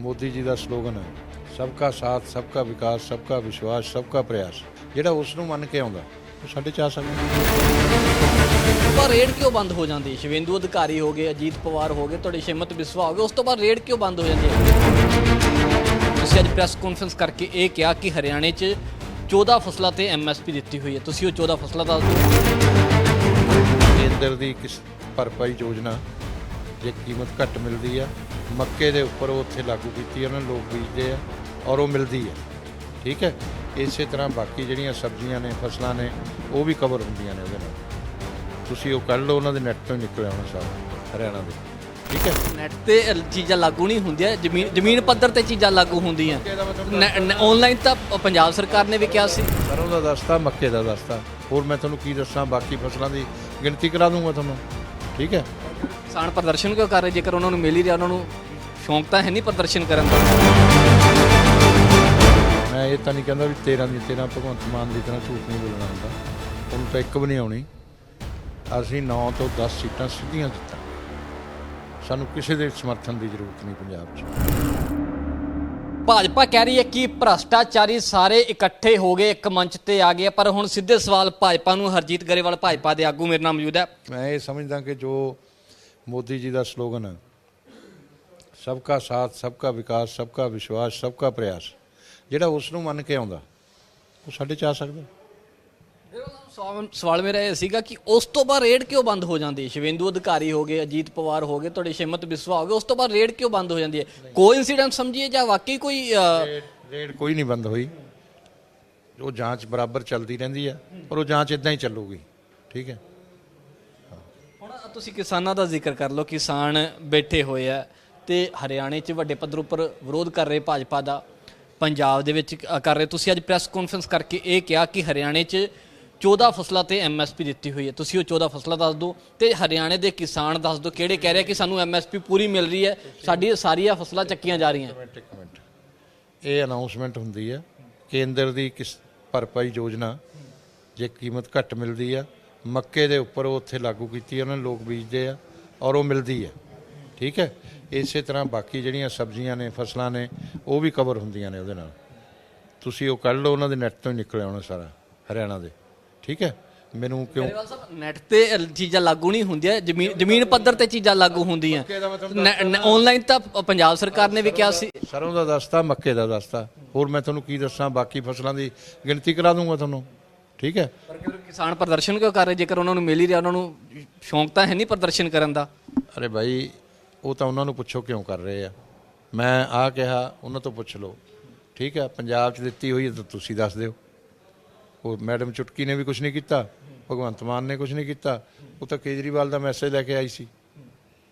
ਮੋਦੀ ਜੀ ਦਾ slogan ਹੈ ਸਬਕਾ ਸਾਥ ਸਬਕਾ ਵਿਕਾਸ ਸਬਕਾ ਵਿਸ਼ਵਾਸ ਸਬਕਾ ਪ੍ਰਯਾਸ। ਜਿਹੜਾ ਉਸ ਨੂੰ ਮੰਨ ਕੇ ਆਉਂਦਾ ਉਹ ਸਾਡੇ ਚ ਆ ਸਕਦਾ ਪਰ ਰੇਡ ਕਿਉਂ ਬੰਦ ਹੋ ਜਾਂਦੀ? ਸ਼ਿਵੇਂਦੂ ਅਧਿਕਾਰੀ ਹੋ ਗਏ ਅਜੀਤ ਪਵਾਰ ਹੋ ਗਏ ਤੁਹਾਡੇ ਸ਼ਿਮਤ ਬਿਸਵਾ ਹੋ ਗਏ ਉਸ ਤੋਂ ਬਾਅਦ ਰੇਡ ਕਿਉਂ ਬੰਦ ਹੋ ਜਾਂਦੀ ਹੈ? ਤੁਸੀਂ ਅੱਜ ਪ੍ਰੈਸ ਕਾਨਫਰੰਸ ਕਰਕੇ ਇਹ ਕਿਹਾ ਕਿ ਹਰਿਆਣੇ 'ਚ 14 ਫਸਲਾਂ ਤੇ ਐਮਐਸਪੀ ਦਿੱਤੀ ਹੋਈ ਹੈ। ਤੁਸੀਂ ਉਹ 14 ਫਸਲਾਂ ਦਾ ਕੇਂਦਰ ਦੀ ਕਿਸ ਭਰਪਾਈ ਯੋਜਨਾ ਜੇ ਕੀਮਤ ਘੱਟ ਮਿਲਦੀ ਆ ਮੱਕੇ ਦੇ ਉੱਪਰ ਉਹ ਉੱਥੇ ਲਾਗੂ ਕੀਤੀ ਉਹਨਾਂ ਨੂੰ ਲੋਕ ਬੀਜਦੇ ਆ ਔਰ ਉਹ ਮਿਲਦੀ ਹੈ ਠੀਕ ਹੈ? ਇਸੇ ਤਰ੍ਹਾਂ ਬਾਕੀ ਜਿਹੜੀਆਂ ਸਬਜ਼ੀਆਂ ਨੇ ਫਸਲਾਂ ਨੇ ਉਹ ਵੀ ਕਵਰ ਹੁੰਦੀਆਂ ਨੇ ਉਹਦੇ ਨਾਲ। ਤੁਸੀਂ ਉਹ ਕੱਢ ਲਓ ਉਹਨਾਂ ਦੇ ਨੈਟ ਤੋਂ ਹੀ ਨਿਕਲ ਆਉਣਾ ਸਾਰਾ ਹਰਿਆਣਾ ਦੇ। ਠੀਕ ਹੈ? ਨੈਟ ਤੇ ਚੀਜ਼ਾਂ ਲਾਗੂ ਨਹੀਂ ਹੁੰਦੀਆਂ ਜ਼ਮੀਨ ਜ਼ਮੀਨ ਪੱਧਰ ਤੇ ਚੀਜ਼ਾਂ ਲਾਗੂ ਹੁੰਦੀਆਂ। ਆਨਲਾਈਨ ਤਾਂ ਪੰਜਾਬ ਸਰਕਾਰ ਨੇ ਵੀ ਕਿਹਾ ਸੀ। ਸਰੋਂ ਦਾ ਦਸਤਾ ਮੱਕੇ ਦਾ ਦਸਤਾ। ਹੋਰ ਮੈਂ ਤੁਹਾਨੂੰ ਕੀ ਦੱਸਾਂ ਬਾਕੀ ਫਸਲਾਂ ਦੀ ਗਿਣਤੀ ਕਰਾ ਦੂੰਗਾ ਤੁਹਾਨੂੰ। ਠੀਕ ਹੈ? ਕਿਸਾਨ ਪ੍ਰਦਰਸ਼ਨ ਕਿਉਂ ਕਰ ਰਹੇ ਜੇਕਰ ਉਹਨਾਂ ਨੂੰ ਮਿਲ ਹੀ ਰਿਹਾ ਉਹਨਾਂ ਨੂੰ ਸ਼ੌਂਕ ਤਾਂ ਹੈ ਨਹੀਂ ਪ੍ਰਦਰਸ਼ਨ ਕਰਨ ਦਾ। ਮੈਂ ਇਹ ਤਾਂ ਨਹੀਂ ਕਹਿੰਦਾ ਵੀ 13 ਦੀ 13 ਭਗਵੰਤ ਮਾਨ ਦੀ ਤਰ੍ਹਾਂ ਝੂਠ ਨਹੀਂ ਬੋਲਣਾ ਹੁੰਦਾ। ਉਹਨੂੰ ਤਾਂ ਇੱਕ ਵੀ ਨਹੀਂ ਆਉਣੀ। ਅਸੀਂ 9 ਤੋਂ 10 ਸੀਟਾਂ ਸਿੱਧੀਆਂ ਜਿੱਤਾਂ ਸਾਨੂੰ ਕਿਸੇ ਦੇ ਸਮਰਥਨ ਦੀ ਜ਼ਰੂਰਤ ਨਹੀਂ ਪੰਜਾਬ 'ਚ। ਭਾਜਪਾ ਕਹਿ ਰਹੀ ਹੈ ਕਿ ਭ੍ਰਸ਼ਟਾਚਾਰੀ ਸਾਰੇ ਇਕੱਠੇ ਹੋ ਗਏ ਇੱਕ ਮੰਚ ਤੇ ਆ ਗਏ। ਪਰ ਹੁਣ ਸਿੱਧੇ ਸਵਾਲ ਭਾਜਪਾ ਨੂੰ ਹਰਜੀਤ ਗਰੇਵਾਲ ਭਾਜਪਾ ਦੇ ਆਗੂ ਮੇਰੇ ਨਾਲ ਮੌਜੂਦ ਹੈ। ਮੈਂ ਇਹ ਸਮਝਦਾ ਕਿ ਜੋ ਮੋਦੀ ਜੀ ਦਾ ਸਲੋਗਨ ਹੈ ਸਬਕਾ ਸਾਥ ਸਬਕਾ ਵਿਕਾਸ ਸਬਕਾ ਵਿਸ਼ਵਾਸ ਸਬਕਾ ਪ੍ਰਯਾਸ। ਜਿਹੜਾ ਉਸ ਨੂੰ ਮੰਨ ਕੇ ਆਉਂਦਾ ਉਹ ਸਾਡੇ ਚ ਆ ਸਕਦਾ। ਸਵਾਲ ਸਵਾਲ ਮੇਰਾ ਇਹ ਸੀਗਾ ਕਿ ਉਸ ਤੋਂ ਬਾਅਦ ਰੇਡ ਕਿਉਂ ਬੰਦ ਹੋ ਜਾਂਦੀ ਹੈ? ਸ਼ਿਵੇਂਦੂ ਅਧਿਕਾਰੀ ਹੋ ਗਏ ਅਜੀਤ ਪਵਾਰ ਹੋ ਗਏ ਤੁਹਾਡੇ ਸ਼ਿਮਤ ਬਿਸਵਾ ਹੋ ਗਏ ਉਸ ਤੋਂ ਬਾਅਦ ਰੇਡ ਕਿਉਂ ਬੰਦ ਹੋ ਜਾਂਦੀ ਹੈ? ਕੋਈ ਇਨਸੀਡੈਂਟ ਸਮਝੀਏ ਜਾਂ ਵਾਕਈ ਕੋਈ ਰੇਡ ਕੋਈ ਨਹੀਂ ਬੰਦ ਹੋਈ। ਉਹ ਜਾਂਚ ਬਰਾਬਰ ਚੱਲਦੀ ਰਹਿੰਦੀ ਹੈ ਪਰ ਉਹ ਜਾਂਚ ਇਦਾਂ ਹੀ ਚੱਲੂਗੀ। ਠੀਕ ਹੈ? ਹੁਣ ਤੁਸੀਂ ਕਿਸਾਨਾਂ ਦਾ ਜ਼ਿਕਰ ਕਰ ਲਓ, ਕਿਸਾਨ ਬੈਠੇ ਹੋਏ ਆ ਤੇ ਹਰਿਆਣੇ 'ਚ ਵੱਡੇ ਪੱਧਰ ਉੱਪਰ ਵਿਰੋਧ ਕਰ ਰਹੇ ਭਾਜਪਾ ਦਾ, ਪੰਜਾਬ ਦੇ ਵਿੱਚ ਕਰ ਰਹੇ। ਤੁਸੀਂ ਅੱਜ ਪ੍ਰੈਸ ਕਾਨਫਰੰਸ ਕਰਕੇ ਇਹ ਕਿਹਾ ਕਿ ਹਰਿਆਣੇ 'ਚ 14 ਫਸਲਾਂ ਤੇ ਐਮਐਸਪੀ ਦਿੱਤੀ ਹੋਈ ਹੈ। ਤੁਸੀਂ ਉਹ 14 ਫਸਲਾਂ ਦੱਸ ਦਿਓ ਤੇ ਹਰਿਆਣੇ ਦੇ ਕਿਸਾਨ ਦੱਸ ਦਿਓ ਕਿਹੜੇ ਕਹਿ ਰਹੇ ਕਿ ਸਾਨੂੰ ਐਮਐਸਪੀ ਪੂਰੀ ਮਿਲ ਰਹੀ ਹੈ, ਸਾਡੀ ਸਾਰੀਆਂ ਫਸਲਾਂ ਚੱਕੀਆਂ ਜਾ ਰਹੀਆਂ। ਮਿੰਟ ਇਹ ਅਨਾਉਂਸਮੈਂਟ ਹੁੰਦੀ ਹੈ ਕੇਂਦਰ ਦੀ ਕਿਸ ਭਰਪਾਈ ਯੋਜਨਾ, ਜੇ ਕੀਮਤ ਘੱਟ ਮਿਲਦੀ ਆ ਮੱਕੇ ਦੇ ਉੱਪਰ ਉਹ ਉੱਥੇ ਲਾਗੂ ਕੀਤੀ ਉਹਨਾਂ ਲੋਕ ਬੀਜਦੇ ਆ ਔਰ ਉਹ ਮਿਲਦੀ ਹੈ। ਠੀਕ ਹੈ? ਇਸੇ ਤਰ੍ਹਾਂ ਬਾਕੀ ਜਿਹੜੀਆਂ ਸਬਜ਼ੀਆਂ ਨੇ ਫਸਲਾਂ ਨੇ ਉਹ ਵੀ ਕਵਰ ਹੁੰਦੀਆਂ ਨੇ ਉਹਦੇ ਨਾਲ। ਤੁਸੀਂ ਉਹ ਕੱਢ ਲਓ ਉਹਨਾਂ ਦੇ ਨੈਟ ਤੋਂ ਹੀ ਨਿਕਲ ਆਉਣਾ ਸਾਰਾ ਹਰਿਆਣਾ ਦੇ। ਠੀਕ ਹੈ? ਮੈਨੂੰ ਕਿਉਂ ਨੈਟ ਤੇ ਚੀਜ਼ਾਂ ਲਾਗੂ ਨਹੀਂ ਹੁੰਦੀਆਂ ਜ਼ਮੀਨ ਜ਼ਮੀਨ ਪੱਧਰ ਤੇ ਚੀਜ਼ਾਂ ਲਾਗੂ ਹੁੰਦੀਆਂ। ਆਨਲਾਈਨ ਤਾਂ ਪੰਜਾਬ ਸਰਕਾਰ ਨੇ ਵੀ ਕਿਹਾ ਸੀ। ਸਰੋਂ ਦਾ ਦਸਤਾ ਮੱਕੇ ਦਾ ਦਸਤਾ। ਹੋਰ ਮੈਂ ਤੁਹਾਨੂੰ ਕੀ ਦੱਸਾਂ? ਬਾਕੀ ਫਸਲਾਂ ਦੀ ਗਿਣਤੀ ਕਰਾ ਦੂੰਗਾ ਤੁਹਾਨੂੰ। ਠੀਕ ਹੈ? ਪਰ ਕਿਉਂ ਕਿਸਾਨ ਪ੍ਰਦਰਸ਼ਨ ਕਿਉਂ ਕਰ ਰਹੇ ਜੇਕਰ ਉਹਨਾਂ ਨੂੰ ਮਿਲ ਹੀ ਰਿਹਾ ਉਹਨਾਂ ਨੂੰ ਸ਼ੌਂਕ ਤਾਂ ਹੈ ਨਹੀਂ ਪ੍ਰਦਰਸ਼ਨ ਕਰਨ ਦਾ। ਅਰੇ ਭਾਈ ਉਹ ਤਾਂ ਉਹਨਾਂ ਨੂੰ ਪੁੱਛੋ ਕਿਉਂ ਕਰ ਰਹੇ ਆ। ਮੈਂ ਆ ਕਿਹਾ ਉਹਨਾਂ ਤੋਂ ਪੁੱਛ ਲਓ। ਠੀਕ ਹੈ ਪੰਜਾਬ 'ਚ ਦਿੱਤੀ ਹੋਈ ਤਾਂ ਤੁਸੀਂ ਦੱਸ ਦਿਓ। ਉਹ ਮੈਡਮ ਚੁਟਕੀ ਨੇ ਵੀ ਕੁਝ ਨਹੀਂ ਕੀਤਾ ਭਗਵੰਤ ਮਾਨ ਨੇ ਕੁਝ ਨਹੀਂ ਕੀਤਾ। ਉਹ ਤਾਂ ਕੇਜਰੀਵਾਲ ਦਾ ਮੈਸੇਜ ਲੈ ਕੇ ਆਈ ਸੀ।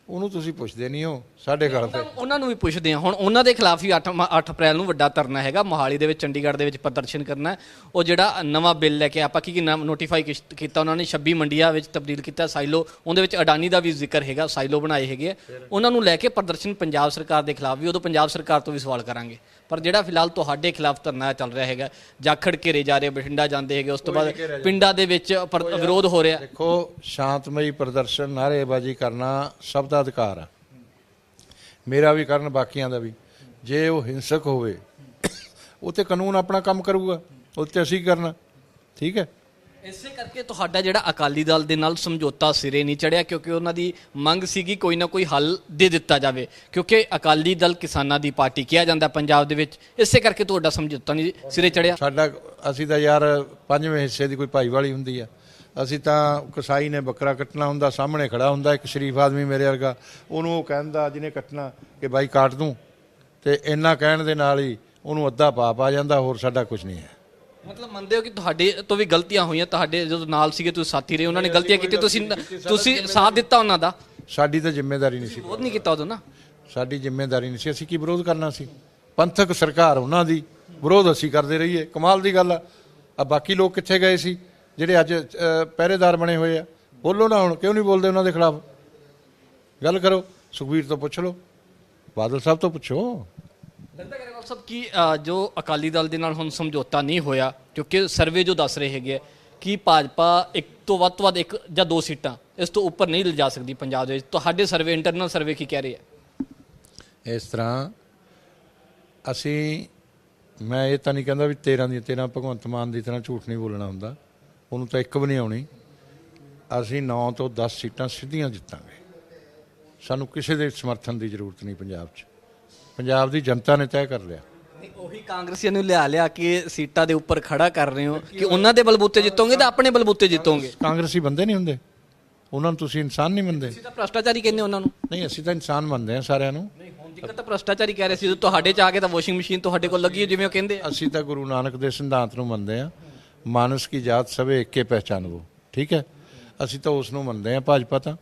ਉਹਨੂੰ ਤੁਸੀਂ ਪੁੱਛਦੇ ਨਹੀਂ ਹੋ, ਸਾਡੇ ਗੱਲ ਤੇ। ਉਹਨਾਂ ਨੂੰ ਵੀ ਪੁੱਛਦੇ ਆ ਹੁਣ ਉਹਨਾਂ ਦੇ ਖਿਲਾਫ ਹੀ 8 8 ਅਪ੍ਰੈਲ ਨੂੰ ਵੱਡਾ ਧਰਨਾ ਹੈਗਾ। ਮੋਹਾਲੀ ਦੇ ਵਿੱਚ, ਚੰਡੀਗੜ੍ਹ ਦੇ ਵਿੱਚ ਪ੍ਰਦਰਸ਼ਨ ਕਰਨਾ ਹੈ। ਉਹ ਜਿਹੜਾ ਨਵਾਂ ਬਿੱਲ ਲੈ ਕੇ ਆਪਾਂ ਕੀ ਨੋਟੀਫਾਈ ਕੀਤਾ ਉਹਨਾਂ ਨੇ? 26 ਮੰਡੀਆਂ ਵਿੱਚ ਤਬਦੀਲ ਕੀਤਾ ਸਾਈਲੋ ਉਹਦੇ ਵਿੱਚ ਅਡਾਨੀ ਦਾ ਵੀ ਜ਼ਿਕਰ ਹੈਗਾ। ਸਾਈਲੋ ਬਣਾਏ ਹੈਗੇ ਉਹਨਾਂ ਨੂੰ ਲੈ ਕੇ ਪ੍ਰਦਰਸ਼ਨ ਪੰਜਾਬ ਸਰਕਾਰ ਦੇ ਖਿਲਾਫ ਵੀ, ਉਦੋਂ ਪੰਜਾਬ ਸਰਕਾਰ ਤੋਂ ਵੀ ਸਵਾਲ ਕਰਾਂਗੇ। ਪਰ ਜਿਹੜਾ ਫਿਲਹਾਲ ਤੁਹਾਡੇ ਖਿਲਾਫ ਧਰਨਾ ਚੱਲ ਰਿਹਾ ਹੈਗਾ ਜਾਖੜ ਘੇਰੇ ਜਾ ਰਹੇ ਬਠਿੰਡਾ ਜਾਂਦੇ ਹੈਗੇ ਉਸ ਤੋਂ ਬਾਅਦ ਪਿੰਡਾਂ ਦੇ ਵਿੱਚ ਪਰ- ਵਿਰੋਧ ਹੋ ਰਿਹਾ। ਦੇਖੋ ਸ਼ਾਂਤਮਈ ਪ੍ਰਦਰਸ਼ਨ ਨਾਅਰੇਬਾਜ਼ੀ ਕਰਨਾ ਸਭ ਦਾ ਅਧਿਕਾਰ ਆ। ਮੇਰਾ ਵੀ ਕਰਨ ਬਾਕੀਆਂ ਦਾ ਵੀ। ਜੇ ਉਹ ਹਿੰਸਕ ਹੋਵੇ ਉਹ ਤੇ ਕਾਨੂੰਨ ਆਪਣਾ ਕੰਮ ਕਰੂਗਾ ਉਹ ਤੇ ਅਸੀਂ ਕਰਨਾ? ਠੀਕ ਹੈ? ਇਸੇ ਕਰਕੇ ਤੁਹਾਡਾ ਜਿਹੜਾ ਅਕਾਲੀ ਦਲ ਦੇ ਨਾਲ ਸਮਝੌਤਾ ਸਿਰੇ ਨਹੀਂ ਚੜਿਆ, ਕਿਉਂਕਿ ਉਹਨਾਂ ਦੀ ਮੰਗ ਸੀਗੀ ਕੋਈ ਨਾ ਕੋਈ ਹੱਲ ਦੇ ਦਿੱਤਾ ਜਾਵੇ। ਕਿਉਂਕਿ ਅਕਾਲੀ ਦਲ ਕਿਸਾਨਾਂ ਦੀ ਪਾਰਟੀ ਕਿਹਾ ਜਾਂਦਾ ਪੰਜਾਬ ਦੇ ਵਿੱਚ, ਇਸੇ ਕਰਕੇ ਤੁਹਾਡਾ ਸਮਝੌਤਾ ਨਹੀਂ ਸਿਰੇ ਚੜਿਆ। ਸਾਡਾ, ਅਸੀਂ ਤਾਂ ਯਾਰ ਪੰਜਵੇਂ ਹਿੱਸੇ ਦੀ ਕੋਈ ਭਾਈਵਾਲੀ ਹੁੰਦੀ ਆ। ਅਸੀਂ ਤਾਂ ਕਸਾਈ ਨੇ ਬੱਕਰਾ ਕੱਟਣਾ ਹੁੰਦਾ, ਸਾਹਮਣੇ ਖੜਾ ਹੁੰਦਾ, ਇੱਕ ਸ਼ਰੀਫ ਆਦਮੀ ਮੇਰੇ ਵਰਗਾ, ਉਹਨੂੰ ਉਹ ਕਹਿੰਦਾ ਜਿਹਨੇ ਕੱਟਣਾ ਕਿ ਬਾਈ ਕਾਟ ਦੂੰ, ਤੇ ਇੰਨਾ ਕਹਿਣ ਦੇ ਨਾਲ ਹੀ ਉਹਨੂੰ ਅੱਧਾ ਪਾਪ ਆ ਜਾਂਦਾ, ਹੋਰ ਸਾਡਾ ਕੁਝ ਨਹੀਂ ਹੈ। ਮਤਲਬ ਮੰਨਦੇ ਹੋ ਕਿ ਤੁਹਾਡੇ ਤੋਂ ਵੀ ਗਲਤੀਆਂ ਹੋਈਆਂ ਤੁਹਾਡੇ ਜਦੋਂ ਨਾਲ ਸੀਗੇ ਤੁਸੀਂ ਸਾਥੀ ਰਹੇ ਉਹਨਾਂ ਨੇ ਗਲਤੀਆਂ ਕੀਤੀ ਤੁਸੀਂ ਤੁਸੀਂ ਸਾਥ ਦਿੱਤਾ ਉਹਨਾਂ ਦਾ? ਸਾਡੀ ਤਾਂ ਜ਼ਿੰਮੇਵਾਰੀ ਨਹੀਂ ਸੀ। ਵਿਰੋਧ ਨਹੀਂ ਕੀਤਾ ਉਦੋਂ ਨਾ? ਸਾਡੀ ਜ਼ਿੰਮੇਵਾਰੀ ਨਹੀਂ ਸੀ। ਅਸੀਂ ਕੀ ਵਿਰੋਧ ਕਰਨਾ ਸੀ? ਪੰਥਕ ਸਰਕਾਰ ਉਹਨਾਂ ਦੀ ਵਿਰੋਧ ਅਸੀਂ ਕਰਦੇ ਰਹੀਏ। ਕਮਾਲ ਦੀ ਗੱਲ ਆ। ਆ ਬਾਕੀ ਲੋਕ ਕਿੱਥੇ ਗਏ ਸੀ? ਜਿਹੜੇ ਅੱਜ ਪਹਿਰੇਦਾਰ ਬਣੇ ਹੋਏ ਆ। ਬੋਲੋ ਨਾ ਹੁਣ ਕਿਉਂ ਨਹੀਂ ਬੋਲਦੇ ਉਹਨਾਂ ਦੇ ਖਿਲਾਫ? ਗੱਲ ਕਰੋ। ਸੁਖਬੀਰ ਤੋਂ ਪੁੱਛ ਲਓ। ਬਾਦਲ ਸਾਹਿਬ ਤੋਂ ਪੁੱਛੋ। ਲੱਗਦਾ ਗਰੇਵਾਲ ਸਾਹਿਬ ਕਿ ਜੋ ਅਕਾਲੀ ਦਲ ਦੇ ਨਾਲ ਹੁਣ ਸਮਝੌਤਾ ਨਹੀਂ ਹੋਇਆ, ਕਿਉਂਕਿ ਸਰਵੇ ਜੋ ਦੱਸ ਰਹੇ ਹੈਗੇ ਆ ਕਿ ਭਾਜਪਾ ਇੱਕ ਤੋਂ ਵੱਧ ਤੋਂ ਵੱਧ ਇੱਕ ਜਾਂ ਦੋ ਸੀਟਾਂ ਇਸ ਤੋਂ ਉੱਪਰ ਨਹੀਂ ਲਿਜਾ ਸਕਦੀ ਪੰਜਾਬ ਦੇ ਵਿੱਚ। ਤੁਹਾਡੇ ਸਰਵੇ ਇੰਟਰਨਲ ਸਰਵੇ ਕੀ ਕਹਿ ਰਹੇ ਹੈ ਇਸ ਤਰ੍ਹਾਂ ਅਸੀਂ, ਮੈਂ ਇਹ ਤਾਂ ਨਹੀਂ ਕਹਿੰਦਾ ਵੀ 13 ਦੀਆਂ 13 ਭਗਵੰਤ ਮਾਨ ਦੀ ਤਰ੍ਹਾਂ ਝੂਠ ਨਹੀਂ ਬੋਲਣਾ ਹੁੰਦਾ। ਉਹਨੂੰ ਤਾਂ ਇੱਕ ਵੀ ਨਹੀਂ ਆਉਣੀ। ਅਸੀਂ 9 ਤੋਂ 10 ਸੀਟਾਂ ਸਿੱਧੀਆਂ ਜਿੱਤਾਂਗੇ। ਸਾਨੂੰ ਕਿਸੇ ਦੇ ਸਮਰਥਨ ਦੀ ਜ਼ਰੂਰਤ ਨਹੀਂ ਪੰਜਾਬ 'ਚ। ਪੰਜਾਬ ਦੀ ਜਨਤਾ ਨੇ ਤੈਅ ਕਰ ਲਿਆ। ਨਹੀਂ, ਉਹੀ ਕਾਂਗਰਸੀਆਂ ਨੂੰ ਲਿਆ ਲਿਆ ਕੇ ਸੀਟਾਂ ਦੇ ਉੱਪਰ ਖੜਾ ਕਰ ਰਹੇ ਹੋ ਕਿ ਉਹਨਾਂ ਦੇ ਬਲਬੂਤੇ ਜਿੱਤੋਗੇ ਤਾਂ ਆਪਣੇ ਬਲਬੂਤੇ ਜਿੱਤੋਗੇ। ਕਾਂਗਰਸੀ ਬੰਦੇ ਨਹੀਂ ਹੁੰਦੇ। ਉਹਨਾਂ ਨੂੰ ਤੁਸੀਂ ਇਨਸਾਨ ਨਹੀਂ ਮੰਨਦੇ। ਤੁਸੀਂ ਤਾਂ ਭ੍ਰਸ਼ਟਾਚਾਰੀ ਕਹਿੰਦੇ ਉਹਨਾਂ ਨੂੰ। ਨਹੀਂ ਅਸੀਂ ਤਾਂ ਇਨਸਾਨ ਮੰਨਦੇ ਹਾਂ ਸਾਰਿਆਂ ਨੂੰ। ਨਹੀਂ ਹੁਣ ਤੱਕ ਤਾਂ ਭ੍ਰਸ਼ਟਾਚਾਰੀ ਕਹਿ ਰਹੇ ਸੀ ਜਦੋਂ ਤੁਹਾਡੇ ਚ ਆ ਕੇ ਤਾਂ ਵਾਸ਼ਿੰਗ ਮਸ਼ੀਨ ਤੁਹਾਡੇ ਕੋਲ ਲੱਗੀ ਜਿਵੇਂ ਉਹ ਕਹਿੰਦੇ ਅਸੀਂ ਤਾਂ ਗੁਰੂ ਨਾਨਕ ਦੇ ਸਿਧਾਂਤ ਨੂੰ ਮੰਨਦੇ ਹਾਂ ਮਾਨਸ ਕੀ ਜਾਤ ਸਭੇ ਇੱਕੇ ਪਹਿਚਾਨਵੋ ਠੀਕ ਹੈ? ਅਸੀਂ ਤਾਂ ਉਸ ਨੂੰ ਮੰਨਦੇ ਹਾਂ ਭਾਜਪਾ ਤਾਂ।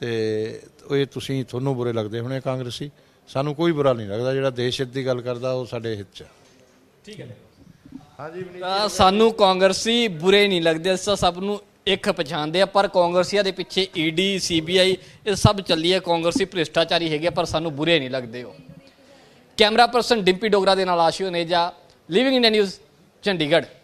ਤੇ ਇਹ ਤੁਸੀਂ ਤੁਹਾਨੂੰ ਬੁਰੇ ਲੱਗਦੇ ਹੋਣੇ ਕਾਂਗਰਸੀ। ਸਾਨੂੰ ਕੋਈ ਬੁਰਾ ਨਹੀਂ ਲੱਗਦਾ ਜਿਹੜਾ ਦੇਸ਼ ਹਿੱਤ ਦੀ ਗੱਲ ਕਰਦਾ ਉਹ ਸਾਡੇ ਹਿੱਤ 'ਚ ਹੈ। ਤਾਂ ਸਾਨੂੰ ਕਾਂਗਰਸੀ ਬੁਰੇ ਨਹੀਂ ਲੱਗਦੇ ਅਸੀਂ ਤਾਂ ਸਭ ਨੂੰ ਇੱਕ ਪਛਾਣਦੇ ਆ ਪਰ ਕਾਂਗਰਸੀਆਂ ਦੇ ਪਿੱਛੇ ਈਡੀ ਸੀਬੀਆਈ ਇਹ ਸਭ ਚੱਲੀ ਹੈ ਕਾਂਗਰਸੀ ਭ੍ਰਿਸ਼ਟਾਚਾਰੀ ਹੈਗੇ ਆ, ਪਰ ਸਾਨੂੰ ਬੁਰੇ ਨਹੀਂ ਲੱਗਦੇ ਉਹ। ਕੈਮਰਾ ਪਰਸਨ ਡਿੰਪੀ ਡੋਗਰਾ ਦੇ ਨਾਲ Ashu Neja Living India News Chandigarh.